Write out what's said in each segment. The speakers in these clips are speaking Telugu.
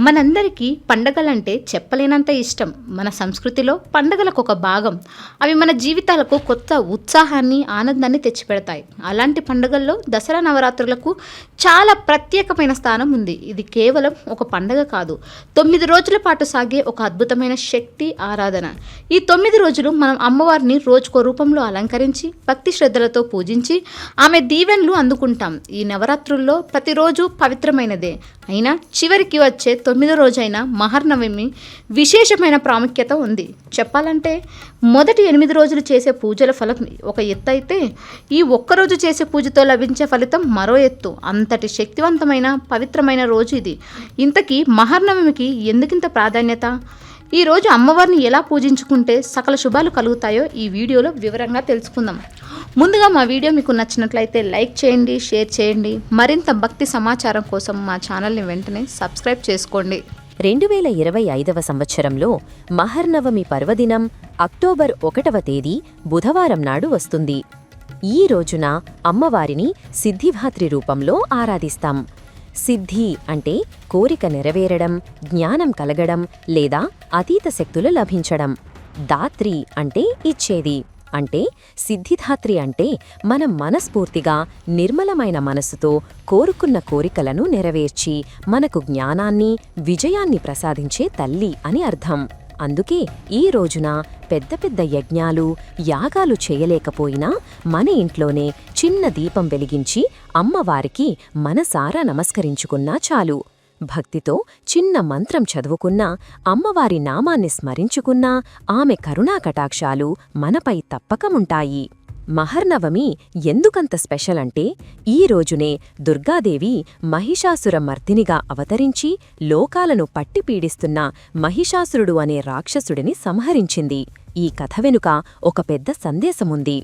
మనందరికీ పండగలంటే చెప్పలేనంత ఇష్టం. మన సంస్కృతిలో పండగలకు ఒక భాగం. అవి మన జీవితాలకు కొత్త ఉత్సాహాన్ని ఆనందాన్ని తెచ్చిపెడతాయి. అలాంటి పండగల్లో దసరా నవరాత్రులకు చాలా ప్రత్యేకమైన స్థానం ఉంది. ఇది కేవలం ఒక పండగ కాదు. తొమ్మిది రోజుల పాటు సాగే ఒక అద్భుతమైన శక్తి ఆరాధన. ఈ తొమ్మిది రోజులు మనం అమ్మవారిని రోజుకో రూపంలో అలంకరించి భక్తి శ్రద్ధలతో పూజించి ఆమె దీవెనలు అందుకుంటాం. ఈ నవరాత్రుల్లో ప్రతిరోజు పవిత్రమైనదే. అయినా చివరికి వచ్చే తొమ్మిదో రోజైన మహర్నవమి విశేషమైన ప్రాముఖ్యత ఉంది. చెప్పాలంటే మొదటి ఎనిమిది రోజులు చేసే పూజల ఫలం ఒక ఎత్తు అయితే ఈ ఒక్కరోజు చేసే పూజతో లభించే ఫలితం మరో ఎత్తు. అంతటి శక్తివంతమైన పవిత్రమైన రోజు ఇది. ఇంతకీ మహర్నవమికి ఎందుకింత ప్రాధాన్యత? ఈరోజు అమ్మవారిని ఎలా పూజించుకుంటే సకల శుభాలు కలుగుతాయో ఈ వీడియోలో వివరంగా తెలుసుకుందాం. ముందుగా మా వీడియో మీకు నచ్చినట్లయితే లైక్ చేయండి షేర్ చేయండి. మరింత భక్తి సమాచారం కోసం మా ఛానల్ని వెంటనే సబ్స్క్రైబ్ చేసుకోండి. రెండు వేల ఇరవై ఐదవ సంవత్సరంలో మహర్నవమి పర్వదినం అక్టోబర్ ఒకటవ తేదీ బుధవారం నాడు వస్తుంది. ఈ రోజున అమ్మవారిని సిద్ధిభాత్రి రూపంలో ఆరాధిస్తాం. సిద్ధి అంటే కోరిక నెరవేరడం జ్ఞానం కలగడం లేదా అతీత శక్తులు లభించడం. దాత్రి అంటే ఇచ్చేది. అంటే సిద్ధిధాత్రి అంటే మనం మనస్ఫూర్తిగా నిర్మలమైన మనసుతో కోరుకున్న కోరికలను నెరవేర్చి మనకు జ్ఞానాన్ని విజయాన్ని ప్రసాదించే తల్లి అని అర్థం. అందుకే ఈ రోజున పెద్ద పెద్ద యజ్ఞాలు యాగాలు చేయలేకపోయినా మన ఇంట్లోనే చిన్న దీపం వెలిగించి అమ్మవారికి మనసారా నమస్కరించుకున్నా చాలు. భక్తితో చిన్న మంత్రం చదువుకున్నా అమ్మవారి నామాన్ని స్మరించుకున్నా ఆమె కరుణా కటాక్షాలు మనపై తప్పకముంటాయి. మహర్నవమి ఎందుకంత స్పెషల్ అంటే ఈ రోజునే దుర్గాదేవి మహిషాసుర మర్దినిగా అవతరించి లోకాలను పట్టి పీడిస్తున్న మహిషాసురుడు అనే రాక్షసుడిని సంహరించింది. ఈ కథ వెనుక ఒక పెద్ద సందేశముంది.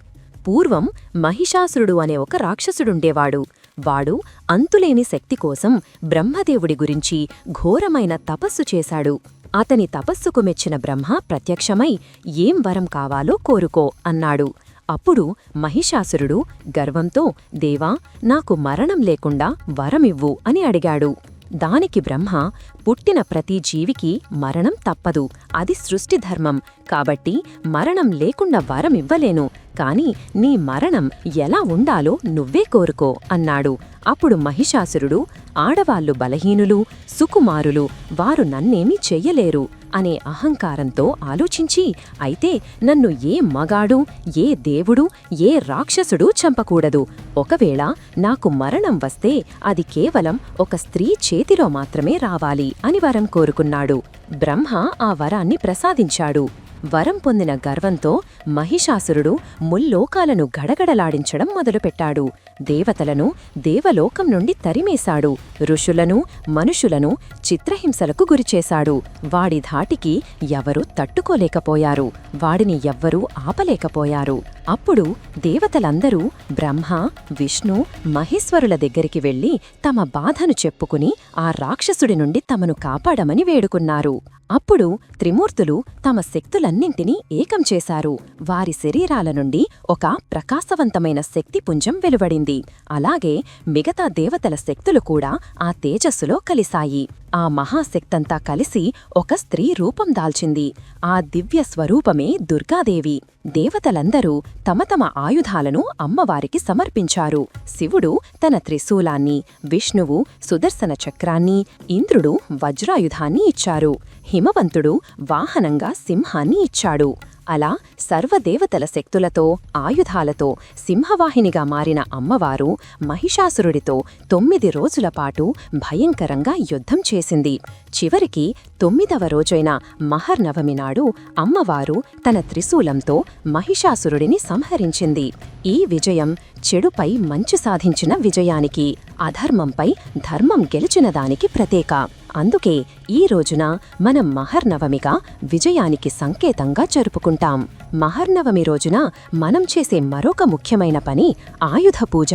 పూర్వం మహిషాసురుడు అనే ఒక రాక్షసుడుండేవాడు. వాడు అంతులేని శక్తి కోసం బ్రహ్మదేవుడి గురించి ఘోరమైన తపస్సు చేశాడు. అతని తపస్సుకు మెచ్చిన బ్రహ్మ ప్రత్యక్షమై ఏం వరం కావాలో కోరుకో అన్నాడు. అప్పుడు మహిషాసురుడు గర్వంతో దేవా నాకు మరణం లేకుండా వరమివ్వు అని అడిగాడు. దానికి బ్రహ్మ పుట్టిన ప్రతి జీవికి మరణం తప్పదు. అది సృష్టి ధర్మం. కాబట్టి మరణం లేకుండా వరం ఇవ్వలేను. కాని నీ మరణం ఎలా ఉండాలో నువ్వే కోరుకో అన్నాడు. అప్పుడు మహిషాసురుడు ఆడవాళ్ళు బలహీనులు సుకుమారులు వారు నన్నేమీ చెయ్యలేరు అనే అహంకారంతో ఆలోచించి అయితే నన్ను ఏ మగాడు ఏ దేవుడు ఏ రాక్షసుడు చంపకూడదు. ఒకవేళ నాకు మరణం వస్తే అది కేవలం ఒక స్త్రీ చేతిలో మాత్రమే రావాలి. అని వరం కోరుకున్నాడు. బ్రహ్మ ఆ వరాన్ని ప్రసాదించాడు. వరం పొందిన గర్వంతో మహిషాసురుడు ముల్లోకాలను గడగడలాడించడం మొదలుపెట్టాడు. దేవతలను దేవలోకం నుండి తరిమేశాడు. ఋషులను మనుషులను చిత్రహింసలకు గురిచేశాడు. వాడి ధాటికి ఎవరూ తట్టుకోలేకపోయారు. వాడిని ఎవ్వరూ ఆపలేకపోయారు. అప్పుడు దేవతలందరూ బ్రహ్మ విష్ణు మహేశ్వరుల దగ్గరికి వెళ్ళి తమ బాధను చెప్పుకుని ఆ రాక్షసుడి నుండి తమను కాపాడమని వేడుకున్నారు. అప్పుడు త్రిమూర్తులు తమ శక్తులన్నింటినీ ఏకం చేశారు. వారి శరీరాల నుండి ఒక ప్రకాశవంతమైన శక్తిపుంజం వెలువడింది. అలాగే మిగతా దేవతల శక్తులు కూడా ఆ తేజస్సులో కలిశాయి. ఆ మహాశక్తంతా కలిసి ఒక స్త్రీ రూపం దాల్చింది. ఆ దివ్య స్వరూపమే దుర్గాదేవి. దేవతలందరూ తమ తమ ఆయుధాలను అమ్మవారికి సమర్పించారు. శివుడు తన త్రిశూలాన్ని విష్ణువు సుదర్శన చక్రాన్ని ఇంద్రుడు వజ్రాయుధాన్ని ఇచ్చారు. హిమవంతుడు వాహనంగా సింహాన్ని ఇచ్చాడు. అలా సర్వదేవతల శక్తులతో ఆయుధాలతో సింహవాహినిగా మారిన అమ్మవారు మహిషాసురుడితో తొమ్మిది రోజుల పాటు భయంకరంగా యుద్ధం చేసింది. చివరికి తొమ్మిదవ రోజైన మహర్నవమి నాడు అమ్మవారు తన త్రిశూలంతో మహిషాసురుడిని సంహరించింది. ఈ విజయం చెడుపై మంచి సాధించిన విజయానికి అధర్మంపై ధర్మం గెలిచిన దానికి ప్రతీక. అందుకే ఈ రోజున మనం మహర్నవమిగా విజయానికి సంకేతంగా జరుపుకుంటాం. మహర్నవమి రోజున మనం చేసే మరొక ముఖ్యమైన పని ఆయుధ పూజ.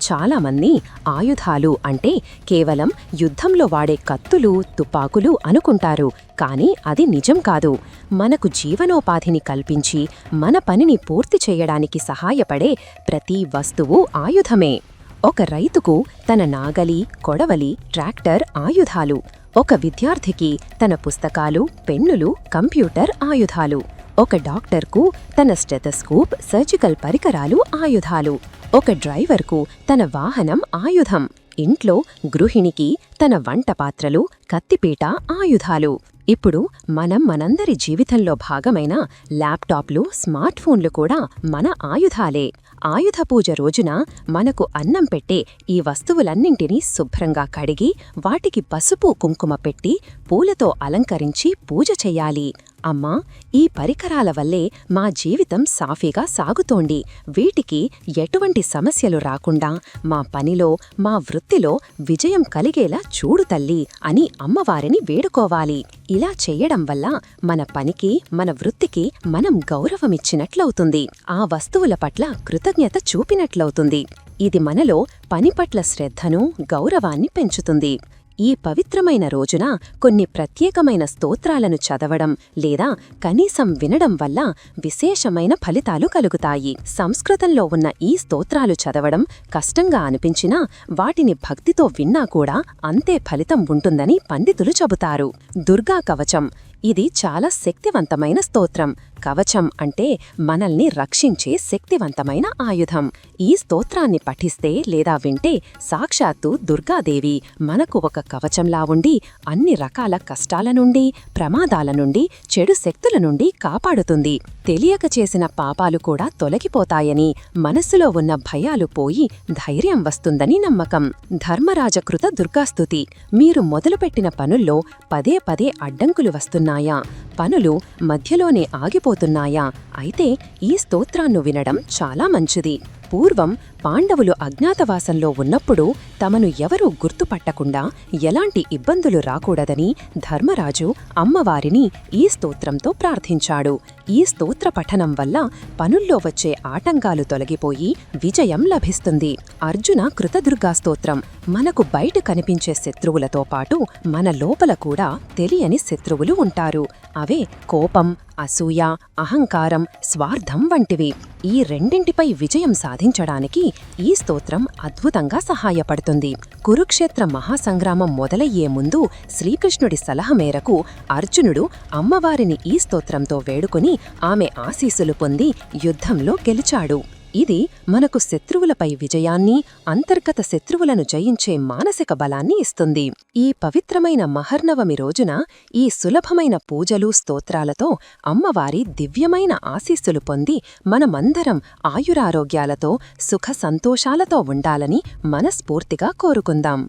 చాలామంది ఆయుధాలు అంటే కేవలం యుద్ధంలో వాడే కత్తులు తుపాకులు అనుకుంటారు. కానీ అది నిజం కాదు. మనకు జీవనోపాధిని కల్పించి మన పనిని పూర్తి చేయడానికి సహాయపడే ప్రతి వస్తువు ఆయుధమే. ఒక రైతుకు తన నాగలి కొడవలి ట్రాక్టర్ ఆయుధాలు. ఒక విద్యార్థికి తన పుస్తకాలు పెన్నులు కంప్యూటర్ ఆయుధాలు. ఒక డాక్టర్కు తన స్టెథస్కోప్ సర్జికల్ పరికరాలు ఆయుధాలు. ఒక డ్రైవర్కు తన వాహనం ఆయుధం. ఇంట్లో గృహిణికి తన వంట పాత్రలు కత్తిపీట ఆయుధాలు. ఇప్పుడు మనం మనందరి జీవితంలో భాగమైన ల్యాప్టాప్లు స్మార్ట్ ఫోన్లు కూడా మన ఆయుధాలే. ఆయుధ పూజ రోజున మనకు అన్నం పెట్టే ఈ వస్తువులన్నింటినీ శుభ్రంగా కడిగి వాటికి పసుపు కుంకుమ పెట్టి పూలతో అలంకరించి పూజ చెయ్యాలి అమ్మా ఈ పరికరాల వల్లే మా జీవితం సాఫీగా సాగుతోంది. వీటికి ఎటువంటి సమస్యలు రాకుండా మా పనిలో మా వృత్తిలో విజయం కలిగేలా చూడు తల్లి అని అమ్మవారిని వేడుకోవాలి. ఇలా చెయ్యడం వల్ల మన పనికి మన వృత్తికి మనం గౌరవమిచ్చినట్లవుతుంది. ఆ వస్తువుల పట్ల కృతజ్ఞత చూపినట్లవుతుంది. ఇది మనలో పని పట్ల శ్రద్ధను గౌరవాన్ని పెంచుతుంది. ఈ పవిత్రమైన రోజున కొన్ని ప్రత్యేకమైన స్తోత్రాలను చదవడం లేదా కనీసం వినడం వల్ల విశేషమైన ఫలితాలు కలుగుతాయి. సంస్కృతంలో ఉన్న ఈ స్తోత్రాలు చదవడం కష్టంగా అనిపించినా వాటిని భక్తితో విన్నా కూడా అంతే ఫలితం ఉంటుందని పండితులు చెబుతారు. దుర్గా కవచం ఇది చాలా శక్తివంతమైన స్తోత్రం. కవచం అంటే మనల్ని రక్షించే శక్తివంతమైన ఆయుధం. ఈ స్తోత్రాన్ని పఠిస్తే లేదా వింటే సాక్షాత్తు దుర్గాదేవి మనకు ఒక కవచంలా ఉండి అన్ని రకాల కష్టాల నుండి ప్రమాదాల నుండి చెడు శక్తుల నుండి కాపాడుతుంది. తెలియక చేసిన పాపాలు కూడా తొలగిపోతాయని మనస్సులో ఉన్న భయాలు పోయి ధైర్యం వస్తుందని నమ్మకం. ధర్మరాజకృత దుర్గాస్తుతి. మీరు మొదలుపెట్టిన పనుల్లో పదే పదే అడ్డంకులు వస్తున్నాయి 那样。పనులు మధ్యలోనే ఆగిపోతున్నాయా? అయితే ఈ స్తోత్రాన్ని వినడం చాలా మంచిది. పూర్వం పాండవులు అజ్ఞాతవాసంలో ఉన్నప్పుడు తమను ఎవరూ గుర్తుపట్టకుండా ఎలాంటి ఇబ్బందులు రాకూడదని ధర్మరాజు అమ్మవారిని ఈ స్తోత్రంతో ప్రార్థించాడు. ఈ స్తోత్ర పఠనం వల్ల పనుల్లో వచ్చే ఆటంకాలు తొలగిపోయి విజయం లభిస్తుంది. అర్జున కృతదుర్గా స్తోత్రం. మనకు బయట కనిపించే శత్రువులతో పాటు మన లోపల కూడా తెలియని శత్రువులు ఉంటారు. అవే కోపం అసూయ అహంకారం స్వార్థం వంటివి. ఈ రెండింటిపై విజయం సాధించడానికి ఈ స్తోత్రం అద్భుతంగా సహాయపడుతుంది. కురుక్షేత్ర మహాసంగ్రామం మొదలయ్యే ముందు శ్రీకృష్ణుడి సలహ మేరకు అర్జునుడు అమ్మవారిని ఈ స్తోత్రంతో వేడుకుని ఆమె ఆశీస్సులు పొంది యుద్ధంలో గెలిచాడు. ఇది మనకు శత్రువులపై విజయాన్ని అంతర్గత శత్రువులను జయించే మానసిక బలాన్ని ఇస్తుంది. ఈ పవిత్రమైన మహర్నవమి రోజున ఈ సులభమైన పూజలు స్తోత్రాలతో అమ్మవారి దివ్యమైన ఆశీస్సులు పొంది మనమందరం ఆయురారోగ్యాలతో సుఖ సంతోషాలతో ఉండాలని మనస్ఫూర్తిగా కోరుకుందాం.